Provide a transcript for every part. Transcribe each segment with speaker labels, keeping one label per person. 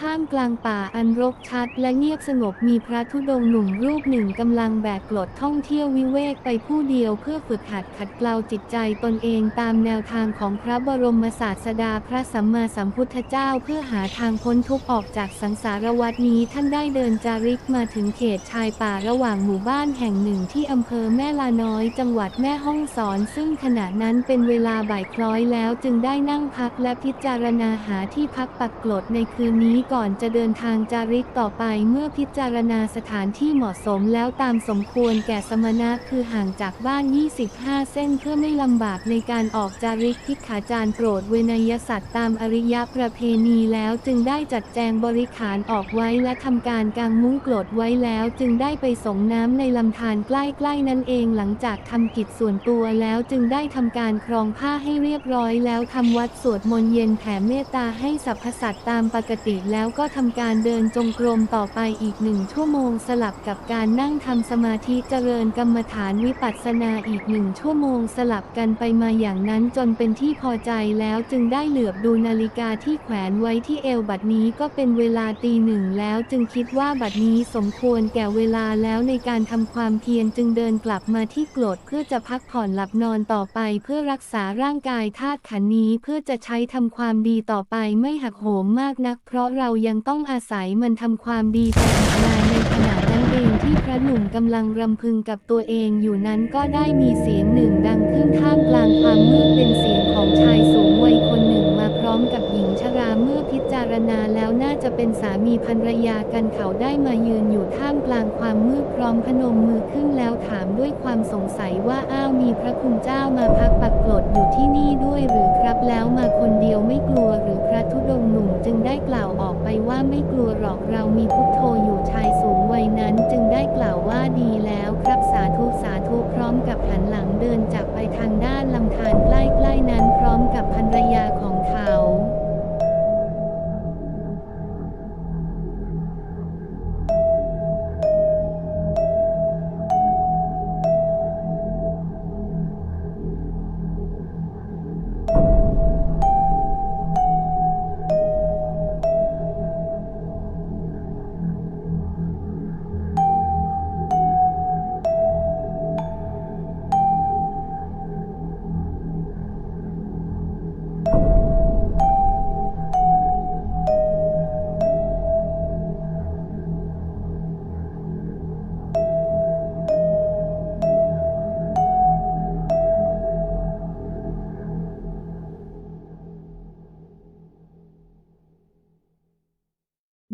Speaker 1: ท่ามกลางป่าอันรกชัดและเงียบสงบมีพระธุดงค์หนุ่มรูปหนึ่งกำลังแบกกรดท่องเที่ยววิเวกไปผู้เดียวเพื่อฝึกหัดขัดเกลาจิตใจตนเองตามแนวทางของพระบรมศาสดาพระสัมมาสัมพุทธเจ้าเพื่อหาทางพ้นทุกข์ออกจากสังสารวัฏนี้ท่านได้เดินจาริกมาถึงเขตชายป่าระหว่างหมู่บ้านแห่งหนึ่งที่อำเภอแม่ลาน้อย จังหวัดแม่ฮ่องสอน ซึ่งขณะนั้นเป็นเวลาบ่ายคล้อยแล้วจึงได้นั่งพักและพิจารณาหาที่พักปักกลดในคืนนี้ก่อนจะเดินทางจาริกต่อไปเมื่อพิจารณาสถานที่เหมาะสมแล้วตามสมควรแก่สมณะคือห่างจากบ้าน 25 เส้นเพื่อไม่ลำบากในการออกจาริกพิขาจารย์โปรดเวนยสัตว์ตามอริยประเพณีแล้วจึงได้จัดแจงบริขารออกไว้และทำการกางมุ้งกลดไว้แล้วจึงได้ไปส่งน้ำในลำธารใกล้ๆนั่นเองหลังจากทำกิจส่วนตัวแล้วจึงได้ทำการครองผ้าให้เรียบร้อยแล้วทำวัดสวดมนต์เย็นแผ่เมตตาให้สรรพสัตว์ตามปกติแล้วแล้วก็ทำการเดินจงกรมต่อไปอีกหนึ่งชั่วโมงสลับกับการนั่งทำสมาธิเจริญกรรมฐานวิปัสสนาอีกหนึ่งชั่วโมงสลับกันไปมาอย่างนั้นจนเป็นที่พอใจแล้วจึงได้เหลือบดูนาฬิกาที่แขวนไว้ที่เอวบัดนี้ก็เป็นเวลาตีหนึ่งแล้วจึงคิดว่าบัดนี้สมควรแก่เวลาแล้วในการทำความเพียรจึงเดินกลับมาที่โกรดเพื่อจะพักผ่อนหลับนอนต่อไป เพื่อรักษาร่างกายธาตุขันธ์นี้เพื่อจะใช้ทำความดีต่อไปไม่หักโหมมากนัก เพราะเราายังต้องอาศัยมันทำความดีไปอีกนานในขณะนั้นเองที่พระหนุ่มกำลังรำพึงกับตัวเองอยู่นั้นก็ได้มีเสียงหนึ่งดังขึ้นท่ามกลางความมืดเป็นเสียงของชายคนหนึ่งมาพร้อมกับหญิงชราเมื่อพิจารณาแล้วน่า จะเป็นสามีภรรยากันเขาได้มายืนอยู่ท่ามกลางความมืดพร้อมพนมมือขึ้นแล้วถามด้วยความสงสัยว่าอ้าวมีพระคุณเจ้ามาพักปักกลดอยู่ที่นี่ด้วยหรือครับแล้วมาคนเดียวไม่กลัวหรือพระธุดงค์หนุ่มจึงได้กล่าวออกไปว่าไม่กลัวหรอกเรามีพุทโธอยู่ชายสูงวัยนั้นจึงได้กล่าวว่าดีแล้วครับสาธุสาธุพร้อมกับหันหลังเดินจากไปทางด้านลำธารใกล้ๆนั้นพร้อมกับภรรยาของเขา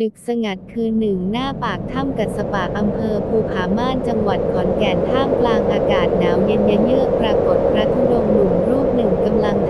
Speaker 1: ดึกสงัดคืนหนึ่งหน้าปากถ้ำกัดสปาอำเภอภูผาม่านจังหวัดขอนแก่นท่ามกลางอากาศหนาวเย็นเยือกปรากฏพระธุดงค์หนุ่มรูปหนึ่งกำลังท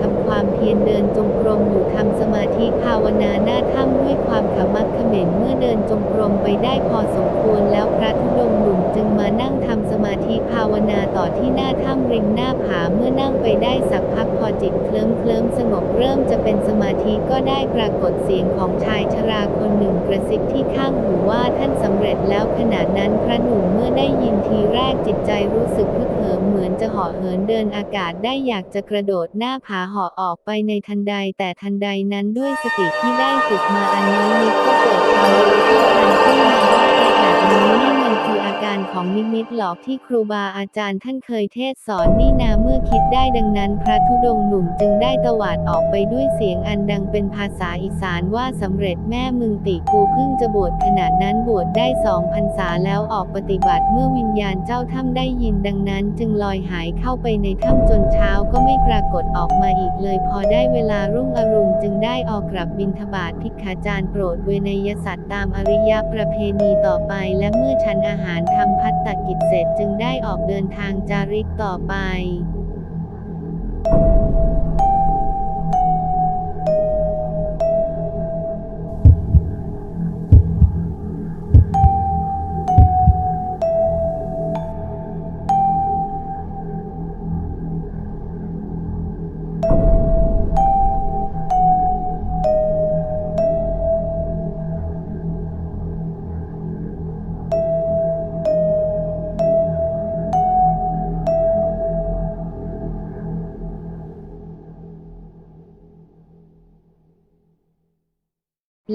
Speaker 1: พียรเดินจงกรมอยู่ทำสมาธิภาวนาหน้าถ้ำด้วยความขมักเขม้นเมื่อเดินจงกรมไปได้พอสมควรแล้วพระธุดงค์หนุ่มจึงมานั่งทำสมาธิภาวนาต่อที่หน้าถ้ำริมหน้าผาเมื่อนั่งไปได้สักพักพอจิตเคลิ้มเคลิ้มสงบเริ่มจะเป็นสมาธิก็ได้ปรากฏเสียงของชายชราคนหนึ่งกระซิบที่ข้างหูว่าท่านสำเร็จแล้วขณะนั้นพระหนุ่มเมื่อได้ยินทีแรกจิตใจรู้สึกพึกเหิมเหมือนจะหาะเหินเดินอากาศได้อยากจะกระโดดหน้าผาหาะออกไปไปในทันใดแต่ทันใดนั้นด้วยสติที่ได้ฝึกมาอันน้อยนิดก็เกิดความรู้เท่าทันขึ้นมาว่าอากาศนี้นี่มันคืออากา รของนิมิตหลอกที่ครูบาอาจารย์ท่านเคยเทศสอนนี่นาเมื่อคิดได้ดังนั้น พระธุดงค์หนุ่มจึงได้ตวาดออกไปด้วยเสียงอันดังเป็นภาษาอีสานว่าสำเร็จแม่มึงติกูเพิ่งจะบวชขณะนั้นบวชได้สองพรรษาแล้วออกปฏิบัติเมื่อวิญญาณเจ้าถ้ำได้ยินดังนั้น จึงลอยหายเข้าไปในถ้ำจนเช้าก็ไม่ปรากฏออกมาอีกเลย พอได้เวลารุ่งอรุณจึงได้ออกกลับบิณฑบาตพิกขาจารย์โปรดเวนยสัตว์ตามอริยประเพณีต่อไปและเมื่อฉันอาหารททำพัตตกิจเสร็จจึงได้ออกเดินทางจาริกต่อไป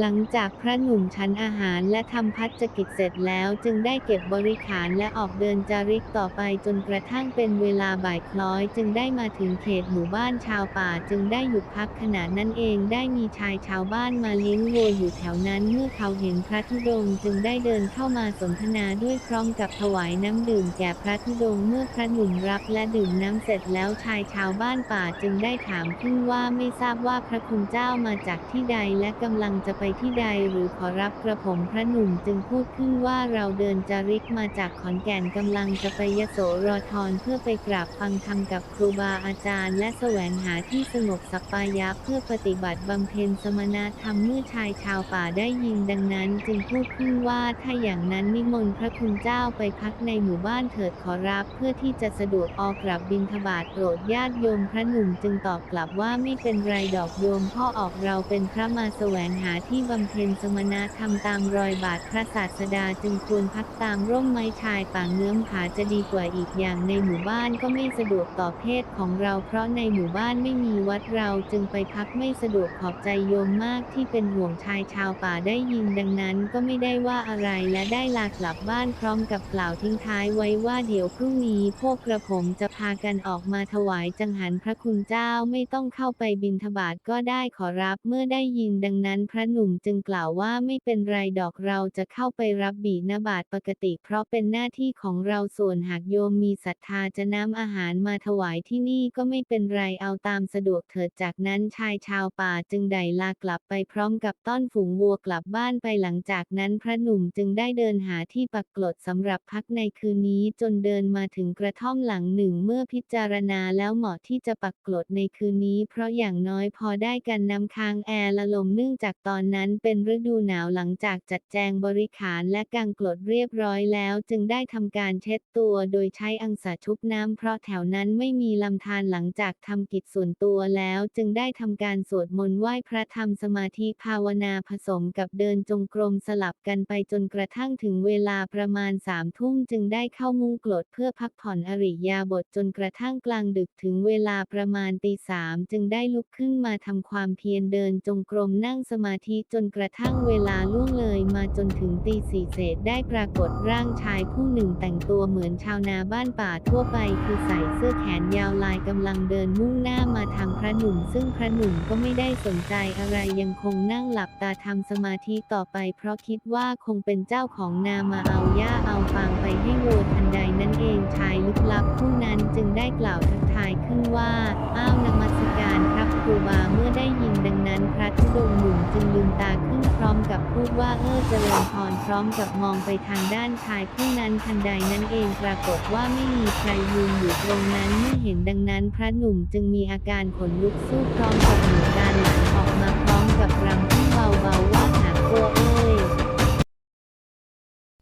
Speaker 2: หลังจากพระหนุ่มฉันอาหารและทำพัฒกิจเสร็จแล้วจึงได้เก็บบริขารและออกเดินจาริกต่อไปจนกระทั่งเป็นเวลาบ่ายคล้อยจึงได้มาถึงเขตหมู่บ้านชาวป่าจึงได้หยุดพักขณะนั้นเองได้มีชายชาวบ้านมาเลี้ยงวัวอยู่แถวนั้นเมื่อเขาเห็นพระธุดงจึงได้เดินเข้ามาสนทนาด้วยพร้อมกับถวายน้ำดื่มแก่พระธุดงเมื่อพระหนุ่มรับและดื่มน้ำเสร็จแล้วชายชาวบ้านป่าจึงได้ถามขึ้นว่าไม่ทราบว่าพระคุณเจ้ามาจากที่ใดและกำลังจะไปที่ใดหรือขอรับกระผมพระหนุ่มจึงพูดขึ้นว่าเราเดินจาริกมาจากขอนแก่นกำลังจะไปยโสรธรเพื่อไปกราบฟังธรรมกับครูบาอาจารย์ และแสวงหาที่สงบสัปปายะเพื่อปฏิบัติบำเพ็ญสมณธรรมเมื่อชายชาวป่าได้ยินดังนั้น จึงพูดขึ้นว่าถ้าอย่างนั้นนิมนต์พระคุณเจ้าไปพักในหมู่บ้านเถิดขอรับเพื่อที่จะสะดวกออกกลับบิณฑบาตโปรดญาติโยมพระหนุ่มจึงตอบกลับว่าไม่เป็นไรดอกโยมพ่อออกเราเป็นพระมาแสวงหาที่บำเพ็ญสมณธรรมตามรอยบาทพระศาสดาจึงควรพักตามร่มไม้ชายป่าเงื้อมผาจะดีกว่าอีกอย่างในหมู่บ้านก็ไม่สะดวกต่อเพศของเรา เพราะในหมู่บ้านไม่มีวัดเราจึงไปพักไม่สะดวกขอบใจโยมมากที่เป็นห่วงชายชาวป่าได้ยินดังนั้นก็ไม่ได้ว่าอะไรและได้ลากลับบ้านพร้อมกับกล่าวทิ้งท้ายไว้ว่าเดี๋ยวพรุ่งนี้พวกกระผมจะพากันออกมาถวายจังหันพระคุณเจ้าไม่ต้องเข้าไปบิณฑบาตก็ได้ขอรับเมื่อได้ยินดังนั้นพระหนุ่มจึงกล่าวว่าไม่เป็นไรดอกเราจะเข้าไปรับบีณบาตปกติ เพราะเป็นหน้าที่ของเราส่วนหากโยมมีศรัทธาจะนำอาหารมาถวายที่นี่ก็ไม่เป็นไรเอาตามสะดวกเถิดจากนั้นชายชาวป่าจึงได้ลากลับไปพร้อมกับต้อนฝูงวัวกลับบ้านไปหลังจากนั้นพระหนุ่มจึงได้เดินหาที่ปักกลดสำหรับพักในคืนนี้จนเดินมาถึงกระท่อมหลังหนึ่งเมื่อพิจารณาแล้วเหมาะที่จะปักกลดในคืนนี้ เพราะอย่างน้อยพอได้กันน้ำค้างแอร์ละลมเนื่องจากตอนนั้นเป็นฤดูหนาวหลังจากจัดแจงบริขารและกางกลดเรียบร้อยแล้ว จึงได้ทำการเช็ดตัวโดยใช้อังสาชุบน้ำเพราะแถวนั้นไม่มีลำธารหลังจากทำกิจส่วนตัวแล้ว จึงได้ทำการสวดมนต์ไหว้พระธรรมสมาธิภาวนาผสมกับเดินจงกรมสลับกันไปจนกระทั่งถึงเวลาประมาณสามทุ่มจึงได้เข้ามุ้งกลดเพื่อพักผ่อนอริยาบทจนกระทั่งกลางดึกถึงเวลาประมาณตีสามจึงได้ลุกขึ้นมาทำความเพียรเดินจงกรมนั่งสมาธิจนกระทั่งเวลาล่วงเลยมาจนถึงตีสี่เศษได้ปรากฏร่างชายผู้หนึ่งแต่งตัวเหมือนชาวนาบ้านป่าทั่วไป คือใส่เสื้อแขนยาวลายกำลังเดินมุ่งหน้ามาทางพระหนุ่ม ซึ่งพระหนุ่มก็ไม่ได้สนใจอะไรยังคงนั่งหลับตาทำสมาธิต่อไป เพราะคิดว่าคงเป็นเจ้าของนามาเอาหญ้าเอาฟางไปให้วัวทันใดนั่นเองชายลึกลับผู้นั้นจึงได้กล่าวทักททายขึ้นว่า อ้าวนมัสการครับครูบาเมื่อได้ยินดังนั้นพระธุดงค์หนุ่มจึงลืมตาขึ้นพร้อมกับพูดว่าเออเจริญพรพร้อมกับมองไปทางด้านชายผู้นั้นทันใดนั้นเองปรากฏว่าไม่มีใครยืนอยู่ตรงนั้นเมื่อเห็นดังนั้นพระหนุ่มจึงมีอาการขนลุกสู้พร้อมกับหนูด้านหลังออกมาพร้อมกับรำที่เบาๆว่าหากลัวเอ้ย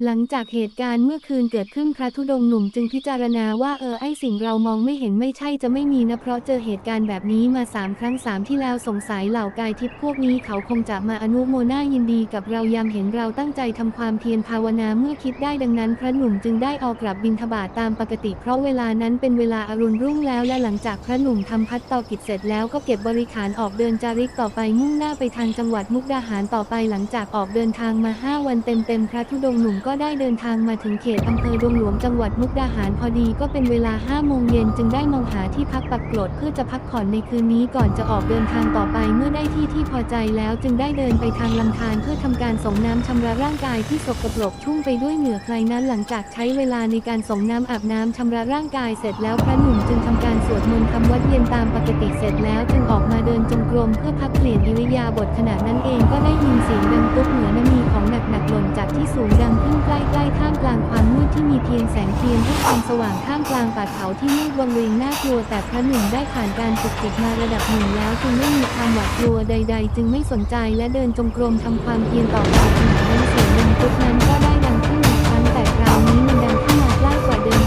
Speaker 2: หลังจากเหตุการณ์เมื่อคืนเกิดขึ้นพระธุดงค์หนุ่มจึงพิจารณาว่าเออไอสิ่งเรามองไม่เห็นไม่ใช่จะไม่มีนะเพราะเจอเหตุการณ์แบบนี้มาสามครั้งสามที่แล้วสงสัยเหล่ากายทิพย์พวกนี้เขาคงจะมาอนุโมนายินดีกับเรายามเห็นเราตั้งใจทำความเพียรภาวนาเมื่อคิดได้ดังนั้น พระหนุ่มจึงได้ออกกลับบินทบาทตามปกติ เพราะเวลานั้นเป็นเวลาอรุณรุ่งแล้วและหลังจากพระหนุ่มทำพัดต่อกิจเสร็จแล้วก็เก็บบริขารออกเดินจาริกต่อไปมุ่งหน้าไปทางจังหวัดมุกดาหารต่อไปหลังจากออกเดินทางมาห้าวันเต็มๆพระธุดงหนุ่มก็ได้เดินทางมาถึงเขตอำเภอดงหลวงจังหวัดมุกดาหารพอดีก็เป็นเวลา5้าโมงเย็นจึงได้มองหาที่พักปักกลดเพื่อจะพักผ่อนในคืนนี้ก่อนจะออกเดินทางต่อไปเมื่อได้ที่ที่พอใจแล้วจึงได้เดินไปทางลำธารเพื่อทำการส่งน้ำชำระร่างกายที่สกปรกชุ่มไปด้วยเหงื่อใครนั้นหลังจากใช้เวลาในการส่งน้ำอาบน้ำชำระร่างกายเสร็จแล้วพระหนุ่มจึงทำการสวดมนต์ทำวัดเย็นตามปกติเสร็จแล้วจึงออกมาเดินจงกรมเพื่อพักเปลี่ยนอิริยาบถขณะนั้นเองก็ได้ยินเสียงดังตุ๊บเหมือนมีของหนักๆหล่นจากที่สูงดังขึ้นใกล้ๆท่ามกลางความมืดที่มีเพียงแสงเทียนที่ความสว่างท่ามกลางป่าเขาที่มืดวังเวงน่ากลัวแต่พระหนุ่มได้ผ่านการฝึกจิตมาระดับหนึ่งแล้วจึงไม่มีความหวาดกลัวใด ๆ จึงไม่สนใจและเดินจงกรมทำความเพียรต่อไปขณะนั้นเสียงดังตุ๊บนั้นก็ได้ดังขึ้นอีกครั้งแต่คราวนี้มันดังขึ้นมาใกล้กว่าเดิม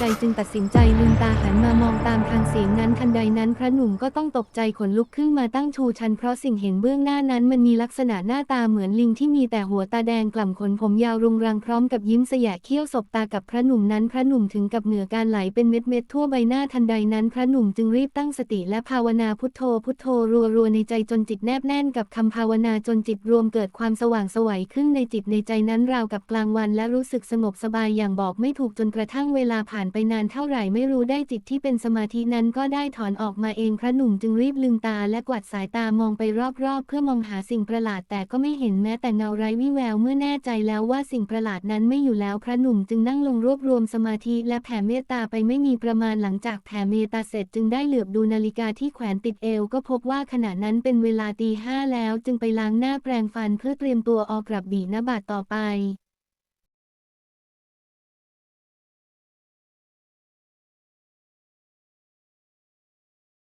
Speaker 2: ใจ
Speaker 1: จึงตัดสินใจลืมตาหันมามองตามทางเสียงนั้นทันใดนั้น พระหนุ่มก็ต้องตกใจขนลุกขึ้นมาตั้งชูชัน เพราะสิ่งเห็นเบื้องหน้านั้นมันมีลักษณะหน้าตาเหมือนลิงที่มีแต่หัวตาแดงกล่ำขนผมยาวรุงรังพร้อมกับยิ้มสยะเขี้ยวสบตากับพระหนุ่มนั้น พระหนุ่มถึงกับเหงื่อการไหลเป็นเม็ดเม็ดทั่วใบหน้าทันใดนั้น พระหนุ่มจึงรีบตั้งสติและภาวนาพุทโธ พุทโธรัวๆในใจจนจิตแนบแน่นกับคำภาวนาจนจิตรวมเกิดความสว่างสวัยขึ้นในจิตในใจนั้นราวกับกลางวัน และรู้สึกสงบสบายอย่างบอกไม่ถูกจนกระทั่งเวลาผ่านไปนานเท่าไหร่ไม่รู้ได้จิตที่เป็นสมาธินั้นก็ได้ถอนออกมาเองพระหนุ่มจึงรีบลืมตาและกวาดสายตามองไปรอบๆ เพื่อมองหาสิ่งประหลาดแต่ก็ไม่เห็นแม้แต่เงาไร้วิแววเมื่อแน่ใจแล้วว่าสิ่งประหลาดนั้นไม่อยู่แล้วพระหนุ่มจึงนั่งลงรวบรวมสมาธิและแผ่เมตตาไปไม่มีประมาณหลังจากแผ่เมตตาเสร็จจึงได้เหลือบดูนาฬิกาที่แขวนติดเอวก็พบว่าขณะนั้นเป็นเวลาตีห้าแล้วจึงไปล้างหน้าแปรงฟันเพื่อเตรียมตัวออกกลับบีนบาตต่อไป